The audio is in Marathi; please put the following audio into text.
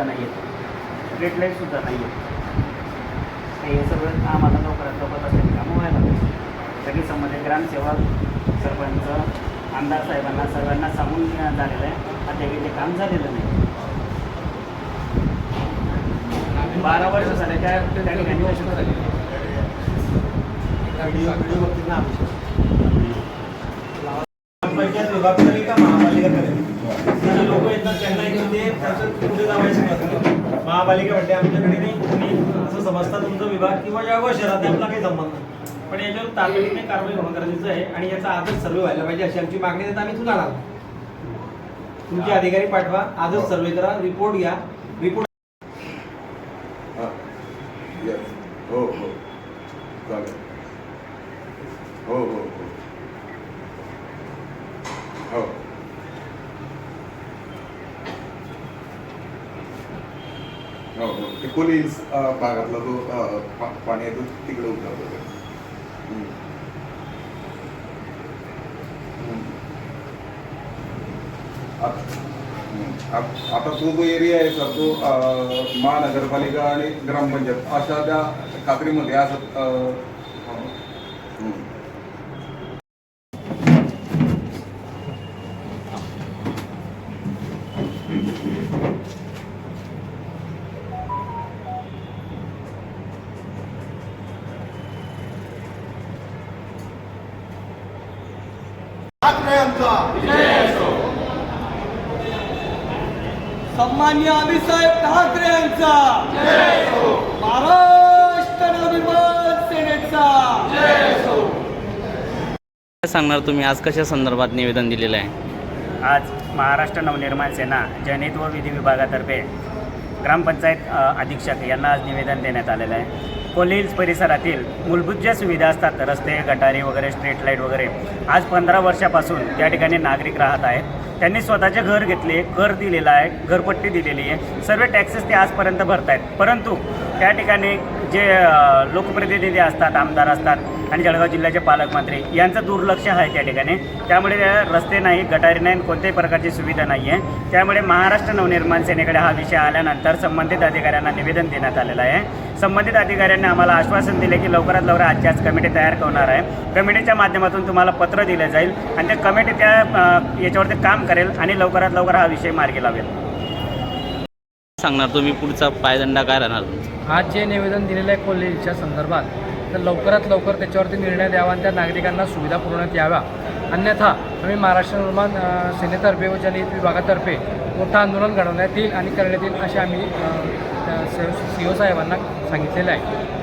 स्ट्रीट लाईटसुद्धा नाही आहे हे सगळं आम्हाला लवकरात लवकर असलेली कामं व्हायला पाहिजे सगळी संबंधित ग्रामसेवक सरपंच आमदार साहेबांना सर्वांना सांगून झालेलं आहे. अद्याप ते काम झालेलं नाही. बारा वर्ष झाले त्या त्या ठिकाणी कशी झाली पंचायत विभाग करेल का महापालिका करेल लोक येतात त्यांना एक ते त्याचं पुढे महापालिका म्हणते आमच्याकडे नाही. तुम्ही असं समजता तुमचा विभाग किंवा जळगाव शहरात आपला काही संबंध नाही. पण याच्यावर तातडीने कारवाई होणं गरजेचं आहे आणि याचा आजच सर्वे व्हायला पाहिजे अशी आमची मागणी देत आम्ही तुला आला. तुमचे अधिकारी पाठवा. आजच सर्वे करा. रिपोर्ट घ्या. रिपोर्ट येस हो हो. चालेल. हो हो हो. हो. हो हो. ते पोलीस अं, भागातला जो पाणी आहे तो. तिकडे उतरतो. आत- तो जो एरिया आहे सर तो महानगरपालिका आणि ग्रामपंचायत अशा त्या खात्रीमध्ये असं सन्मान्य आम्हीसाहेब ठाकरे यांचा. महाराष्ट्र नवनिर्माण सेनेचा. काय सांगणार तुम्ही? आज कशा संदर्भात निवेदन दिलेलं आहे? आज महाराष्ट्र नवनिर्माण सेना जनहित व विधी विभागातर्फे ग्रामपंचायत अधीक्षक यांना आज निवेदन देण्यात आलेलं आहे. कोलिल्स परिसरातील मूलभूत ज्या सुविधा असतात रस्ते गटारी वगैरे स्ट्रीट लाइट वगैरे आज पंधरा वर्षापासून त्या ठिकाणी नागरिक राहत आहेत. त्यांनी स्वतःचे घर घेतले कर दिलेला आहे घरपट्टी दिलेली आहे. सर्व टॅक्सेस ते आजपर्यंत भरत आहेत परंतु त्या ठिकाणी जे लोकप्रतिनिधी असतात आमदार असतात आणि जळगाव जिल्ह्याचे पालकमंत्री यांचं दुर्लक्ष आहे त्या ठिकाणी. त्यामुळे त्या रस्ते नाही गटारी नाही आणि कोणत्याही प्रकारची सुविधा नाही आहे. त्यामुळे महाराष्ट्र नवनिर्माण सेनेकडे हा विषय आल्यानंतर संबंधित अधिकाऱ्यांना निवेदन देण्यात आलेलं आहे. संबंधित अधिकाऱ्यांनी आम्हाला आश्वासन दिले की लवकरात लवकर आजची आज कमिटी तयार करणार आहे. कमिटीच्या माध्यमातून तुम्हाला पत्र दिलं जाईल आणि त्या कमिटी त्या याच्यावरती काम करेल आणि लवकरात लवकर हा विषय मार्गी लावेल. सांगणार तुम्ही पुढचा पायदंडा काय राहणार तुमचा? आज जे निवेदन दिलेलं आहे कॉलेजच्या संदर्भात तर लवकरात लवकर त्याच्यावरती निर्णय द्यावा आणि त्या नागरिकांना सुविधा पुरवण्यात याव्या. अन्यथा आम्ही महाराष्ट्र निर्माण सेनेतर्फे व जनहित विभागातर्फे मोठं आंदोलन घडवण्यात येईल आणि करण्यात येईल असे आम्ही सी ओ साहेबांना सांगितलेलं आहे.